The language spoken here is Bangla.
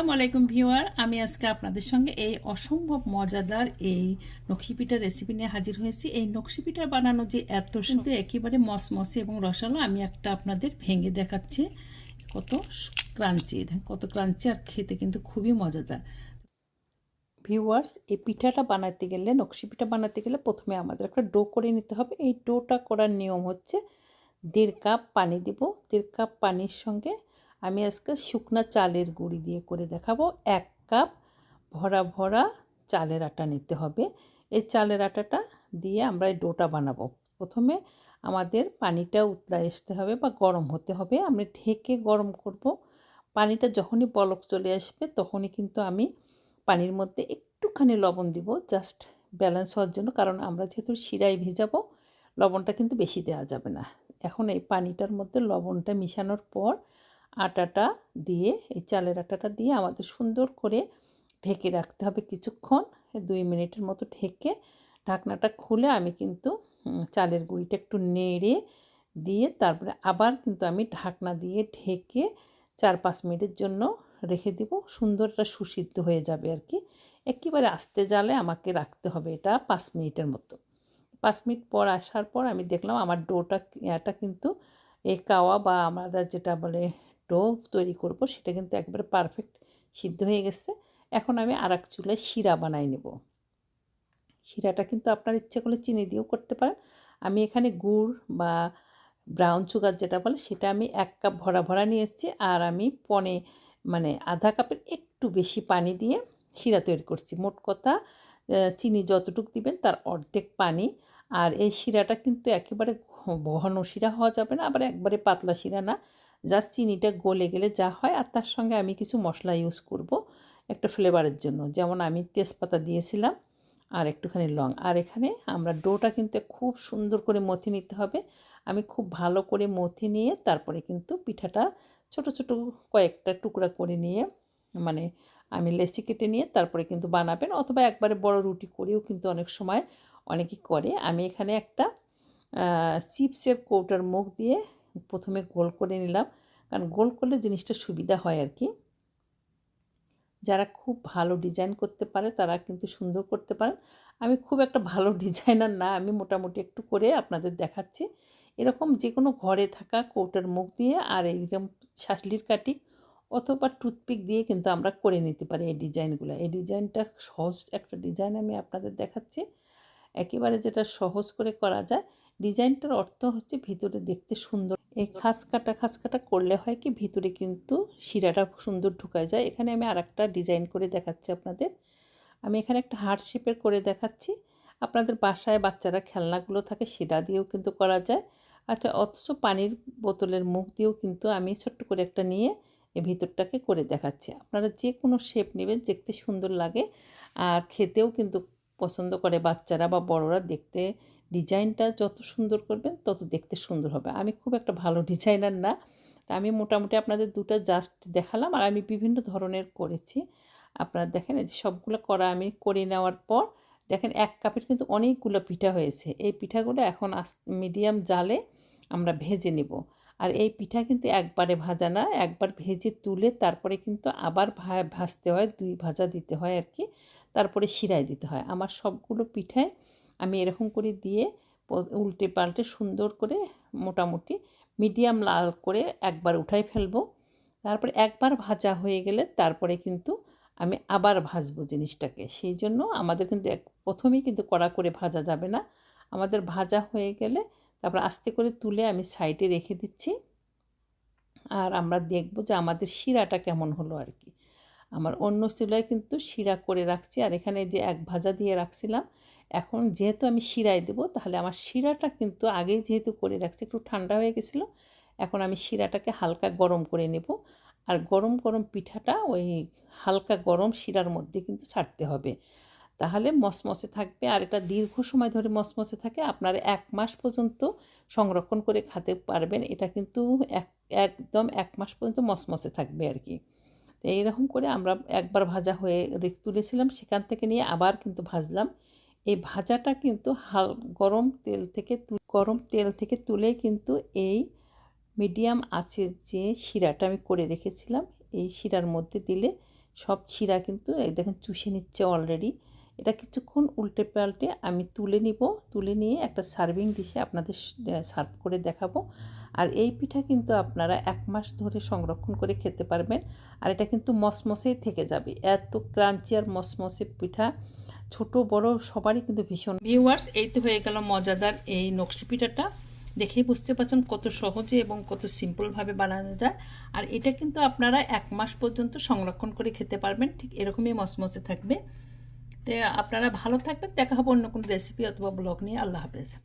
আসসালামু আলাইকুম ভিউয়ার, আমি আজকে আপনাদের সঙ্গে এই অসম্ভব মজাদার এই নকশি পিঠার রেসিপি নিয়ে হাজির হয়েছি। এই নকশি পিঠা বানানো যে এত কিন্তু একেবারে মসমসে এবং রসালো, আমি একটা আপনাদের ভেঙে দেখাচ্ছি। কত ক্রাঞ্চি কত ক্রাঞ্চি আর খেতে কিন্তু খুবই মজাদার। ভিউয়ার্স, এই পিঠাটা বানাতে গেলে, নকশি পিঠা বানাতে গেলে প্রথমে আমাদের একটা ডো করে নিতে হবে। এই ডোটা করার নিয়ম হচ্ছে দেড় কাপ পানি দিব। দেড় কাপ পানির সঙ্গে আমি আজকে শুকনা চালের গুঁড়ি দিয়ে করে দেখাবো। এক কাপ ভরা ভরা চালের আটা নিতে হবে। এই চালের আটাটা দিয়ে আমরা ডোটা বানাবো। প্রথমে আমাদের পানিটা উতলা আসতে হবে বা গরম হতে হবে। আমি ঢেকে গরম করব। পানিটা যখনই বলক চলে আসবে তখনই কিন্তু আমি পানির মধ্যে একটুখানি লবণ দিব। জাস্ট ব্যালেন্স হওয়ার জন্য কারণ আমরা যেহেতু শিরায় ভেজাবো লবণটা কিন্তু বেশি দেওয়া যাবে না। এখন এই পানিটার মধ্যে লবণটা মিশানোর পর আটাটা দিয়ে, এই চালের আটাটা দিয়ে আমাদের সুন্দর করে ঢেকে রাখতে হবে কিছুক্ষণ, দুই মিনিটের মতো ঢেকে। ঢাকনাটা খুলে আমি কিন্তু চালের গুঁড়িটা একটু নেড়ে দিয়ে তারপরে আবার কিন্তু আমি ঢাকনা দিয়ে ঢেকে চার পাঁচ মিনিটের জন্য রেখে দিব। সুন্দরটা সুসিদ্ধ হয়ে যাবে আর কি। একেবারে আস্তে জালে আমাকে রাখতে হবে এটা পাঁচ মিনিটের মতো। পাঁচ মিনিট পর আসার পর আমি দেখলাম আমার ডোটা এটা কিন্তু এই কাওয়া বা আমরা যেটা বলে ডো তৈরি করব, সেটা কিন্তু একবারে পারফেক্ট সিদ্ধ হয়ে গেছে। এখন আমি আর এক চুলায় শিরা বানাই নেব। শিরাটা কিন্তু আপনার ইচ্ছা করলে চিনি দিয়েও করতে পারেন। আমি এখানে গুড় বা ব্রাউন সুগার যেটা বলে, সেটা আমি এক কাপ ভরা ভরা নিয়ে এসেছি। আর আমি পনে মানে আধা কাপের একটু বেশি পানি দিয়ে শিরা তৈরি করছি। মোট কথা চিনি যতটুকু দিবেন তার অর্ধেক পানি। আর এই শিরাটা কিন্তু একেবারে ঘন শিরা হওয়া যাবে না, আবার একবারে পাতলা শিরা না। জাস্ট চিনিটা গলে গেলে যা হয়, আর তার সঙ্গে আমি কিছু মশলা ইউজ করব একটা ফ্লেভারের জন্য। যেমন আমি তেজপাতা দিয়েছিলাম, আর একটুখানি লং। আর এখানে আমরা ডোটা কিন্তু খুব সুন্দর করে মথি নিতে হবে। আমি খুব ভালো করে মথি নিয়ে তারপরে কিন্তু পিঠাটা ছোট ছোট কয়েকটা টুকরা করে নিয়ে মানে আমি লেচি কেটে নিয়ে তারপরে কিন্তু বানাবেন, অথবা একবারে বড় রুটি করেও কিন্তু অনেক সময় অনেকেই করে। আমি এখানে একটা চিপসের কৌটার মুখ দিয়ে প্রথমে গোল করে নিলাম। কারণ গোল করলে জিনিসটা সুবিধা হয় আর কি। যারা খুব ভালো ডিজাইন করতে পারে, তারা কিন্তু সুন্দর করতে পারেন। আমি খুব একটা ভালো ডিজাইনার না, আমি মোটামুটি একটু করে আপনাদের দেখাচ্ছি। এরকম যে কোনো ঘরে থাকা কৌটার মুখ দিয়ে আর এইরকম শাসলির কাটি অথবা টুথপিক দিয়ে কিন্তু আমরা করে নিতে পারি এই ডিজাইনগুলো। এই ডিজাইনটা সহজ একটা ডিজাইন আমি আপনাদের দেখাচ্ছি। একেবারে যেটা সহজ করে করা যায় ডিজাইনটার অর্থ হচ্ছে ভিতরে দেখতে সুন্দর। এই খাস কাটা খাস কাটা করলে হয় কি ভিতরে কিন্তু শিরাটা সুন্দর ঢুকায় যায়। এখানে আমি আর একটা ডিজাইন করে দেখাচ্ছি আপনাদের। আমি এখানে একটা হার্ট শেপের করে দেখাচ্ছি। আপনাদের বাসায় বাচ্চারা খেলনাগুলো থাকে সেটা দিয়েও কিন্তু করা যায়। আচ্ছা অথচ পানির বোতলের মুখ দিয়েও কিন্তু আমি ছোট্ট করে একটা নিয়ে এই ভিতরটাকে করে দেখাচ্ছি। আপনারা যে কোনো শেপ নেবেন দেখতে সুন্দর লাগে। আর খেতেও কিন্তু পছন্দ করে বাচ্চারা বা বড়রা দেখতে ডিজাইনটা যত সুন্দর করবেন তত দেখতে সুন্দর হবে। আমি খুব একটা ভালো ডিজাইনার না। তা আমি মোটামুটি আপনাদের দুটো জাস্ট দেখালাম আর আমি বিভিন্ন ধরনের করেছি। আপনারা দেখেন এই যে সবগুলো করা আমি করে নেওয়ার পর, দেখেন এক কাপের কিন্তু অনেকগুলো পিঠা হয়েছে। এই পিঠাগুলো এখন আস মিডিয়াম জালে আমরা ভেজে নেব। আর এই পিঠা কিন্তু একবারে ভাজা না, একবার ভেজে তুলে তারপরে কিন্তু আবার ভাজতে হয়, দুই ভাজা দিতে হয় আর কি। তারপরে শিরায় দিতে হয়। আমার সবগুলো পিঠায় আমি এরকম করে দিয়ে উল্টে পাল্টে সুন্দর করে মোটামুটি মিডিয়াম লাল করে একবার উঠাই ফেলব। তারপরে একবার ভাজা হয়ে গেলে তারপরে কিন্তু আমি আবার ভাজবো জিনিসটাকে। সেই জন্য আমাদের কিন্তু এক, প্রথমেই কিন্তু কড়া করে ভাজা যাবে না। আমাদের ভাজা হয়ে গেলে তারপর আস্তে করে তুলে আমি সাইডে রেখে দিচ্ছি। আর আমরা দেখব যে আমাদের শিরাটা কেমন হলো আর কি। আমার অন্য চুলায় কিন্তু শিরা করে রাখছি। আর এখানে যে এক ভাজা দিয়ে রাখছিলাম, এখন যেহেতু আমি শিরায় দেবো, তাহলে আমার শিরাটা কিন্তু আগেই যেহেতু করে রাখছি, একটু ঠান্ডা হয়ে গেছিল, এখন আমি শিরাটাকে হালকা গরম করে নেব। আর গরম গরম পিঠাটা ওই হালকা গরম শিরার মধ্যে কিন্তু ছাড়তে হবে। তাহলে মসমসে থাকবে, আর এটা দীর্ঘ সময় ধরে মসমসে থাকে, আপনারা এক মাস পর্যন্ত সংরক্ষণ করে খেতে পারবেন। এটা কিন্তু এক, একদম এক মাস পর্যন্ত মসমসে থাকবে আর কি। তো এইরকম করে আমরা একবার ভাজা হয়ে তুলেছিলাম, সেখান থেকে নিয়ে আবার কিন্তু ভাজলাম। এই ভাজাটা কিন্তু হাল, গরম তেল থেকে গরম তেল থেকে তুলে কিন্তু এই মিডিয়াম আছে যে শিরাটা আমি করে রেখেছিলাম, এই শিরার মধ্যে দিলে সব শিরা কিন্তু দেখেন চুষে নিচ্ছে অলরেডি এটা কিছুক্ষণ উল্টে পাল্টে আমি তুলে নিব। তুলে নিয়ে একটা সার্ভিং ডিশে আপনাদের সার্ভ করে দেখাবো। আর এই পিঠা কিন্তু আপনারা এক মাস ধরে সংরক্ষণ করে খেতে পারবেন। আর এটা কিন্তু মসমসেই থেকে যাবে। এত ক্রাঞ্চি আর মসমসে পিঠা। ছোট, বড় সবারই কিন্তু ভীষণ। ভিউয়ার্স, এই তো হয়ে গেল মজাদার এই নকশি পিঠাটা। দেখেই বুঝতে পারছেন কত সহজে এবং কত সিম্পলভাবে বানানো যায়। আর এটা কিন্তু আপনারা এক মাস পর্যন্ত সংরক্ষণ করে খেতে পারবেন। ঠিক এরকমই মসমসে থাকবে। তো আপনারা ভালো থাকবেন দেখা হবে অন্য কোনো রেসিপি অথবা ব্লগ নিয়ে। আল্লাহ হাফেজ।